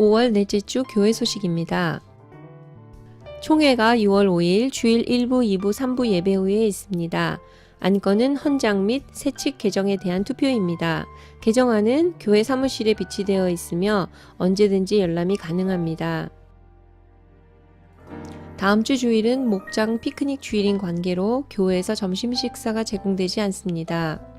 6월 넷째 주 교회 소식입니다. 총회가 6월 5일 주일 1부, 2부, 3부 예배 후에 있습니다. 안건은 헌장 및 세칙 개정에 대한 투표입니다. 개정안은 교회 사무실에 비치되어 있으며 언제든지 열람이 가능합니다. 다음 주 주일은 목장 피크닉 주일인 관계로 교회에서 점심 식사가 제공되지 않습니다.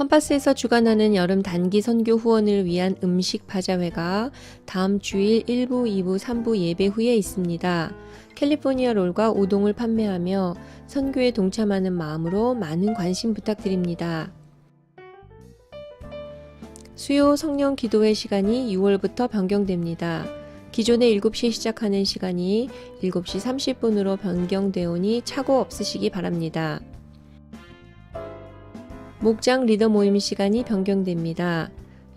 컴파스에서 주관하는 여름 단기 선교 후원을 위한 음식 파자회가 다음 주일 1부, 2부, 3부 예배 후에 있습니다. 캘리포니아 롤과 우동을 판매하며 선교에 동참하는 마음으로 많은 관심 부탁드립니다. 수요 성령 기도회 시간이 6월부터 변경됩니다. 기존의 7시에 시작하는 시간이 7시 30분으로 변경되오니 착오 없으시기 바랍니다. 목장 리더 모임 시간이 변경됩니다.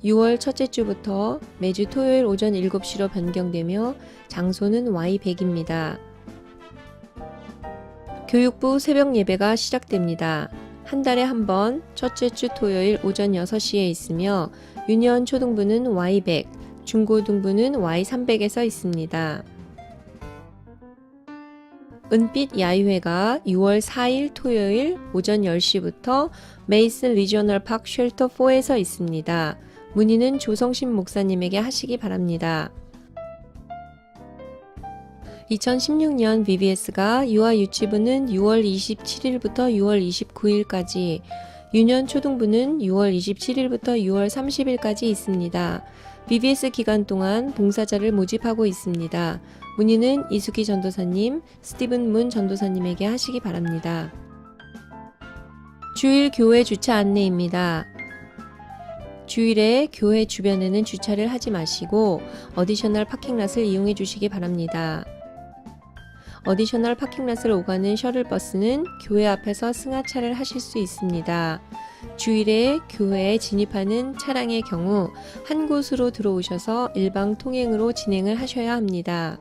6월 첫째 주부터 매주 토요일 오전 7시로 변경되며 장소는 Y100입니다. 교육부 새벽 예배가 시작됩니다. 한 달에 한 번 첫째 주 토요일 오전 6시에 있으며 유년 초등부는 Y100, 중고등부는 Y300에서 있습니다. 은빛 야유회가 6월 4일 토요일 오전 10시부터 메이슨 리저널 팍 쉘터 4에서 있습니다. 문의는 조성신 목사님에게 하시기 바랍니다. 2016년 BBS가 유아 유치부는 6월 27일부터 6월 29일까지, 유년 초등부는 6월 27일부터 6월 30일까지 있습니다. BBS 기간 동안 봉사자를 모집하고 있습니다. 문의는 이수기 전도사님, 스티븐 문 전도사님에게 하시기 바랍니다. 주일 교회 주차 안내입니다. 주일에 교회 주변에는 주차를 하지 마시고 어디셔널 파킹랏을 이용해 주시기 바랍니다. 어디셔널 파킹랏을 오가는 셔틀버스는 교회 앞에서 승하차를 하실 수 있습니다. 주일에 교회에 진입하는 차량의 경우 한 곳으로 들어오셔서 일방 통행으로 진행을 하셔야 합니다.